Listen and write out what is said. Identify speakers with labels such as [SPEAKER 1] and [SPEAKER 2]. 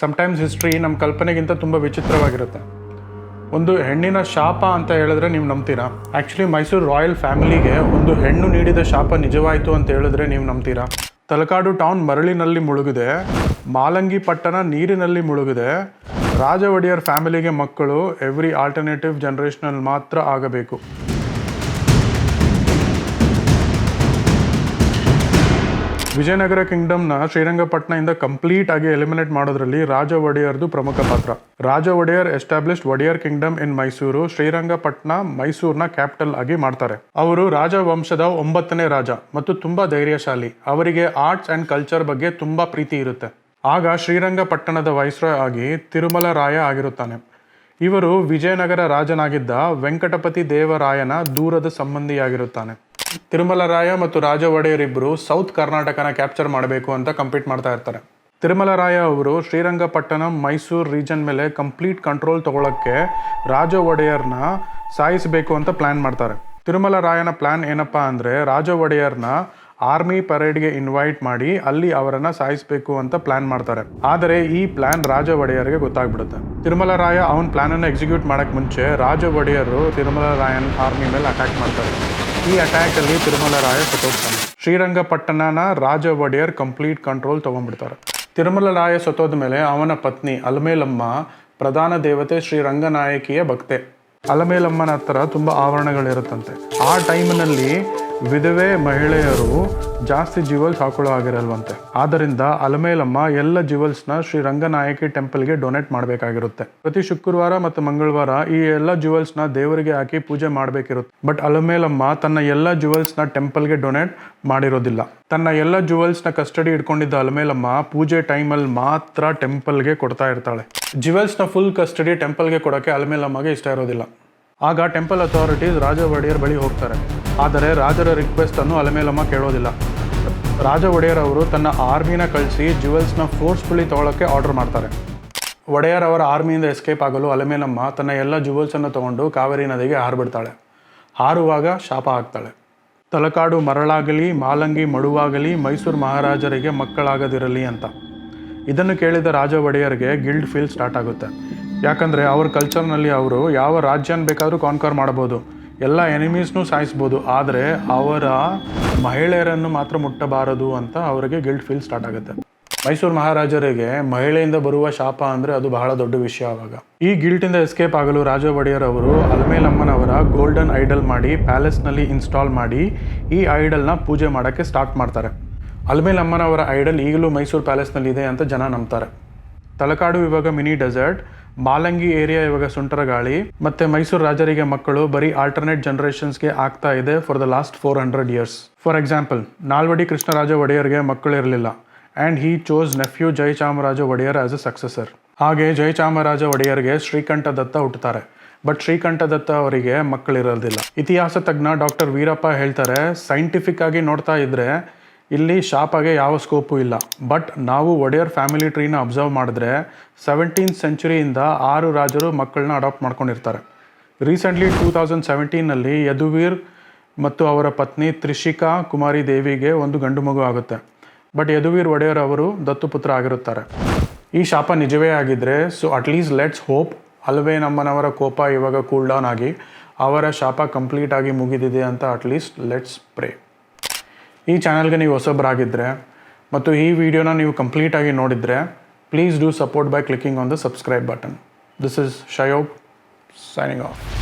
[SPEAKER 1] Sometimes history ನಮ್ಮ ಕಲ್ಪನೆಗಿಂತ ತುಂಬ ವಿಚಿತ್ರವಾಗಿರುತ್ತೆ. ಒಂದು ಹೆಣ್ಣಿನ ಶಾಪ ಅಂತ ಹೇಳಿದ್ರೆ ನೀವು ನಂಬ್ತೀರಾ? ಆ್ಯಕ್ಚುಲಿ ಮೈಸೂರು ರಾಯಲ್ ಫ್ಯಾಮಿಲಿಗೆ ಒಂದು ಹೆಣ್ಣು ನೀಡಿದ ಶಾಪ ನಿಜವಾಯಿತು ಅಂತ ಹೇಳಿದ್ರೆ ನೀವು ನಂಬ್ತೀರಾ? ತಲಕಾಡು ಟೌನ್ ಮರಳಿನಲ್ಲಿ ಮುಳುಗಿದೆ, ಮಾಲಂಗಿ ಪಟ್ಟಣ ನೀರಿನಲ್ಲಿ ಮುಳುಗಿದೆ. ರಾಜ ಒಡೆಯರ್ ಫ್ಯಾಮಿಲಿಗೆ ಮಕ್ಕಳು ಎವ್ರಿ ಆಲ್ಟರ್ನೇಟಿವ್ ಜನ್ರೇಷನಲ್ಲಿ ಮಾತ್ರ ಆಗಬೇಕು. ವಿಜಯನಗರ ಕಿಂಗ್ಡಮ್ನ ಶ್ರೀರಂಗಪಟ್ಟಣದಿಂದ ಕಂಪ್ಲೀಟ್ ಆಗಿ ಎಲಿಮಿನೇಟ್ ಮಾಡೋದ್ರಲ್ಲಿ ರಾಜ ಒಡೆಯರ್ದು ಪ್ರಮುಖ ಪಾತ್ರ. Raja Wodeyar established Wodeyar kingdom in Mysore Srirangapatna ಮೈಸೂರಿನ ಕ್ಯಾಪಿಟಲ್ ಆಗಿ ಮಾಡ್ತಾರೆ. ಅವರು ರಾಜ ವಂಶದ ಒಂಬತ್ತನೇ ರಾಜ ಮತ್ತು ತುಂಬಾ ಧೈರ್ಯಶಾಲಿ. ಅವರಿಗೆ ಆರ್ಟ್ಸ್ ಅಂಡ್ ಕಲ್ಚರ್ ಬಗ್ಗೆ ತುಂಬಾ ಪ್ರೀತಿ ಇರುತ್ತೆ. ಆಗ ಶ್ರೀರಂಗಪಟ್ಟಣದ ವೈಸ್ರಾಯ್ ಆಗಿ ತಿರುಮಲ ರಾಯ ಆಗಿರುತ್ತಾನೆ. ಇವರು ವಿಜಯನಗರ ರಾಜನಾಗಿದ್ದ ವೆಂಕಟಪತಿ ದೇವರಾಯನ ದೂರದ ಸಂಬಂಧಿಯಾಗಿರುತ್ತಾನೆ. ತಿರುಮಲ ರಾಯ ಮತ್ತು ರಾಜ ಒಡೆಯರ್ ಇಬ್ಬರು ಸೌತ್ ಕರ್ನಾಟಕನ ಕ್ಯಾಪ್ಚರ್ ಮಾಡಬೇಕು ಅಂತ ಕಂಪೀಟ್ ಮಾಡ್ತಾ ಇರ್ತಾರೆ. ತಿರುಮಲರಾಯ ಅವರು ಶ್ರೀರಂಗಪಟ್ಟಣ, ಮೈಸೂರು ರೀಜನ್ ಮೇಲೆ ಕಂಪ್ಲೀಟ್ ಕಂಟ್ರೋಲ್ ತಗೊಳ್ಳೋಕ್ಕೆ ರಾಜ ಒಡೆಯರ್ನ ಸಾಯಿಸಬೇಕು ಅಂತ ಪ್ಲಾನ್ ಮಾಡ್ತಾರೆ. ತಿರುಮಲರಾಯನ ಪ್ಲಾನ್ ಏನಪ್ಪಾ ಅಂದ್ರೆ ರಾಜ ಒಡೆಯರ್ನ ಆರ್ಮಿ ಪರೇಡ್ಗೆ ಇನ್ವೈಟ್ ಮಾಡಿ ಅಲ್ಲಿ ಅವರನ್ನು ಸಾಯಿಸಬೇಕು ಅಂತ ಪ್ಲಾನ್ ಮಾಡ್ತಾರೆ. ಆದರೆ ಈ ಪ್ಲಾನ್ ರಾಜ ಒಡೆಯರ್ಗೆ ಗೊತ್ತಾಗ್ಬಿಡುತ್ತೆ. ತಿರುಮಲರಾಯ ಅವನ ಪ್ಲಾನ್ ಅನ್ನು ಎಕ್ಸಿಕ್ಯೂಟ್ ಮಾಡೋಕ್ಕೆ ಮುಂಚೆ ರಾಜ ಒಡೆಯರು ತಿರುಮಲರಾಯನ್ ಆರ್ಮಿ ಮೇಲೆ ಅಟ್ಯಾಕ್ ಮಾಡ್ತಾರೆ. ಈ ಅಟ್ಯಾಕ್ ಅಲ್ಲಿ ತಿರುಮಲ ರಾಯ ಸತ್ತೋಗ್ತಾನೆ. ಶ್ರೀರಂಗಪಟ್ಟಣನ ರಾಜ ಒಡೆಯರ್ ಕಂಪ್ಲೀಟ್ ಕಂಟ್ರೋಲ್ ತಗೊಂಡ್ಬಿಡ್ತಾರೆ. ತಿರುಮಲ ರಾಯ ಸತ್ತೋದ ಮೇಲೆ ಅವನ ಪತ್ನಿ ಅಲಮೇಲಮ್ಮ ಪ್ರಧಾನ ದೇವತೆ ಶ್ರೀರಂಗನಾಯಕಿಯ ಭಕ್ತೆ. ಅಲಮೇಲಮ್ಮನ ಹತ್ರ ತುಂಬ ಆವರಣಗಳಿರುತ್ತಂತೆ. ಆ ಟೈಮ್ನಲ್ಲಿ ವಿಧವೆ ಮಹಿಳೆಯರು ಜಾಸ್ತಿ ಜುವೆಲ್ಸ್ ಹಾಕೊಳ್ಳೋ ಆಗಿರಲ್ವಂತೆ ಆದ್ದರಿಂದ ಅಲಮೇಲಮ್ಮ ಎಲ್ಲ ಜ್ಯುವೆಲ್ಸ್ನ ಶ್ರೀ ರಂಗನಾಯಕಿ ಟೆಂಪಲ್ಗೆ ಡೊನೇಟ್ ಮಾಡಬೇಕಾಗಿರುತ್ತೆ. ಪ್ರತಿ ಶುಕ್ರವಾರ ಮತ್ತು ಮಂಗಳವಾರ ಈ ಎಲ್ಲ ಜ್ಯುವೆಲ್ಸ್ನ ದೇವರಿಗೆ ಹಾಕಿ ಪೂಜೆ ಮಾಡಬೇಕಿರುತ್ತೆ. ಬಟ್ ಅಲಮೇಲಮ್ಮ ತನ್ನ ಎಲ್ಲ ಜ್ಯುವೆಲ್ಸ್ನ ಟೆಂಪಲ್ಗೆ ಡೊನೇಟ್ ಮಾಡಿರೋದಿಲ್ಲ. ತನ್ನ ಎಲ್ಲ ಜ್ಯುವೆಲ್ಸ್ನ ಕಸ್ಟಡಿ ಇಟ್ಕೊಂಡಿದ್ದ ಅಲಮೇಲಮ್ಮ ಪೂಜೆ ಟೈಮಲ್ಲಿ ಮಾತ್ರ ಟೆಂಪಲ್ಗೆ ಕೊಡ್ತಾ ಇರ್ತಾಳೆ. ಜ್ಯುವೆಲ್ಸ್ನ ಫುಲ್ ಕಸ್ಟಡಿ ಟೆಂಪಲ್ಗೆ ಕೊಡೋಕ್ಕೆ ಅಲಮೇಲಮ್ಮಗೆ ಇಷ್ಟ ಇರೋದಿಲ್ಲ. ಆಗ ಟೆಂಪಲ್ ಅಥಾರಿಟೀಸ್ ರಾಜ ಒಡೆಯರ್ ಬಳಿ ಹೋಗ್ತಾರೆ. ಆದರೆ ರಾಜರ ರಿಕ್ವೆಸ್ಟ್ ಅನ್ನು ಅಲಮೇಲಮ್ಮ ಕೇಳೋದಿಲ್ಲ. ರಾಜ ಒಡೆಯರ್ ಅವರು ತನ್ನ ಆರ್ಮಿನ ಕಳಿಸಿ ಜ್ಯುವೆಲ್ಸ್ನ ಫೋರ್ಸ್ಫುಲಿ ತಗೊಳ್ಳೋಕ್ಕೆ ಆರ್ಡರ್ ಮಾಡ್ತಾರೆ. ಒಡೆಯರ್ ಅವರ ಆರ್ಮಿಯಿಂದ ಎಸ್ಕೇಪ್ ಆಗಲು ಅಲಮೇಲಮ್ಮ ತನ್ನ ಎಲ್ಲ ಜುವೆಲ್ಸನ್ನು ತಗೊಂಡು ಕಾವೇರಿ ನದಿಗೆ ಹಾರಿಬಿಡ್ತಾಳೆ. ಹಾರುವಾಗ ಶಾಪ ಹಾಕ್ತಾಳೆ. ತಲಕಾಡು ಮರಳಾಗಲಿ, ಮಾಲಂಗಿ ಮಡುವಾಗಲಿ ಮೈಸೂರು ಮಹಾರಾಜರಿಗೆ ಮಕ್ಕಳಾಗದಿರಲಿ ಅಂತ. ಇದನ್ನು ಕೇಳಿದ ರಾಜ ಒಡೆಯರ್ಗೆ ಗಿಲ್ಡ್ ಫೀಲ್ ಸ್ಟಾರ್ಟ್ ಆಗುತ್ತೆ. ಯಾಕಂದರೆ ಅವ್ರ ಕಲ್ಚರ್ನಲ್ಲಿ ಅವರು ಯಾವ ರಾಜ್ಯನ ಬೇಕಾದರೂ ಕಾನ್ಕರ್ ಮಾಡ್ಬೋದು ಎಲ್ಲ ಎನಿಮೀಸ್ನೂ ಸಾಯಿಸ್ಬೋದು. ಆದರೆ ಅವರ ಮಹಿಳೆಯರನ್ನು ಮಾತ್ರ ಮುಟ್ಟಬಾರದು ಅಂತ ಅವರಿಗೆ ಗಿಲ್ಟ್ ಫೀಲ್ ಸ್ಟಾರ್ಟ್ ಆಗುತ್ತೆ. ಮೈಸೂರು ಮಹಾರಾಜರಿಗೆ ಮಹಿಳೆಯಿಂದ ಬರುವ ಶಾಪ ಅಂದರೆ ಅದು ಬಹಳ ದೊಡ್ಡ ವಿಷಯ ಆವಾಗ ಈ ಗಿಲ್ಟಿಂದ ಎಸ್ಕೇಪ್ ಆಗಲು ರಾಜ ಒಡೆಯರ್ ಅವರು ಅಲ್ಮೇಲಮ್ಮನವರ ಗೋಲ್ಡನ್ ಐಡಲ್ ಮಾಡಿ ಪ್ಯಾಲೇಸ್ನಲ್ಲಿ ಇನ್ಸ್ಟಾಲ್ ಮಾಡಿ ಈ ಐಡಲ್ನ ಪೂಜೆ ಮಾಡೋಕ್ಕೆ ಸ್ಟಾರ್ಟ್ ಮಾಡ್ತಾರೆ. ಅಲ್ಮೇಲಮ್ಮನವರ ಐಡಲ್ ಈಗಲೂ ಮೈಸೂರು ಪ್ಯಾಲೇಸ್ನಲ್ಲಿ ಇದೆ ಅಂತ ಜನ ನಂಬ್ತಾರೆ. ತಲಕಾಡು ಇವಾಗ ಮಿನಿ ಡೆಸರ್ಟ್, ಮಾಲಂಗಿ ಏರಿಯಾ ಇವಾಗ ಸುಂಟರ ಗಾಳಿ, ಮತ್ತೆ ಮೈಸೂರು ರಾಜರಿಗೆ ಮಕ್ಕಳು ಬರೀ ಆಲ್ಟರ್ನೇಟ್ ಜನರೇಷನ್ಸ್ಗೆ ಆಗ್ತಾ ಇದೆ for the last four hundred years for example Nalvadi Krishnaraja ಒಡೆಯರ್ಗೆ ಮಕ್ಕಳಿರಲಿಲ್ಲ and he chose nephew Jayachamaraja Wodeyar as a successor ಹಾಗೆ ಜಯಚಾಮರಾಜ ಒಡೆಯರ್ಗೆ ಶ್ರೀಕಂಠ ದತ್ತ ಹುಟ್ಟುತ್ತಾರೆ ಬಟ್ ಶ್ರೀಕಂಠ ದತ್ತ ಅವರಿಗೆ ಮಕ್ಕಳಿರೋದಿಲ್ಲ ಇತಿಹಾಸ ತಜ್ಞ ಡಾಕ್ಟರ್ ವೀರಪ್ಪ ಹೇಳ್ತಾರೆ ಸೈಂಟಿಫಿಕ್ ಆಗಿ ನೋಡ್ತಾ ಇದ್ರೆ ಇಲ್ಲಿ ಶಾಪಾಗೆ ಯಾವ ಸ್ಕೋಪು ಇಲ್ಲ. ಬಟ್ ನಾವು ಒಡೆಯರ್ ಫ್ಯಾಮಿಲಿ ಟ್ರೀನ ಅಬ್ಸರ್ವ್ ಮಾಡಿದ್ರೆ ಸೆವೆಂಟೀನ್ ಸೆಂಚುರಿಯಿಂದ ಆರು ರಾಜರು ಮಕ್ಕಳನ್ನ ಅಡಾಪ್ಟ್ ಮಾಡ್ಕೊಂಡಿರ್ತಾರೆ. ರೀಸೆಂಟ್ಲಿ ಟೂ ತೌಸಂಡ್ ಸೆವೆಂಟೀನಲ್ಲಿ ಯದುವೀರ್ ಮತ್ತು ಅವರ ಪತ್ನಿ ತ್ರಿಷಿಕಾ ಕುಮಾರಿ ದೇವಿಗೆ ಒಂದು ಗಂಡು ಮಗು ಆಗುತ್ತೆ. ಬಟ್ ಯದುವೀರ್ ಒಡೆಯರ್ ಅವರು ದತ್ತುಪುತ್ರ ಆಗಿರುತ್ತಾರೆ. ಈ ಶಾಪ ನಿಜವೇ ಆಗಿದ್ದರೆ ಸೊ ಅಟ್ಲೀಸ್ಟ್ ಲೆಟ್ಸ್ ಹೋಪ್ ಅಲ್ವೇ ನಮ್ಮನವರ ಕೋಪ ಇವಾಗ ಕೂಲ್ ಡೌನ್ ಆಗಿ ಅವರ ಶಾಪ ಕಂಪ್ಲೀಟ್ ಆಗಿ ಮುಗಿದಿದೆ ಅಂತ ಅಟ್ಲೀಸ್ಟ್ ಲೆಟ್ಸ್ ಪ್ರೇ ಈ ಚಾನಲ್ಗೆ ನೀವು ಹೊಸಬರಾಗಿದ್ದರೆ ಮತ್ತು ಈ ವಿಡಿಯೋನ ನೀವು ಕಂಪ್ಲೀಟಾಗಿ ನೋಡಿದರೆ please do support by clicking on the subscribe button this is Shoaib signing off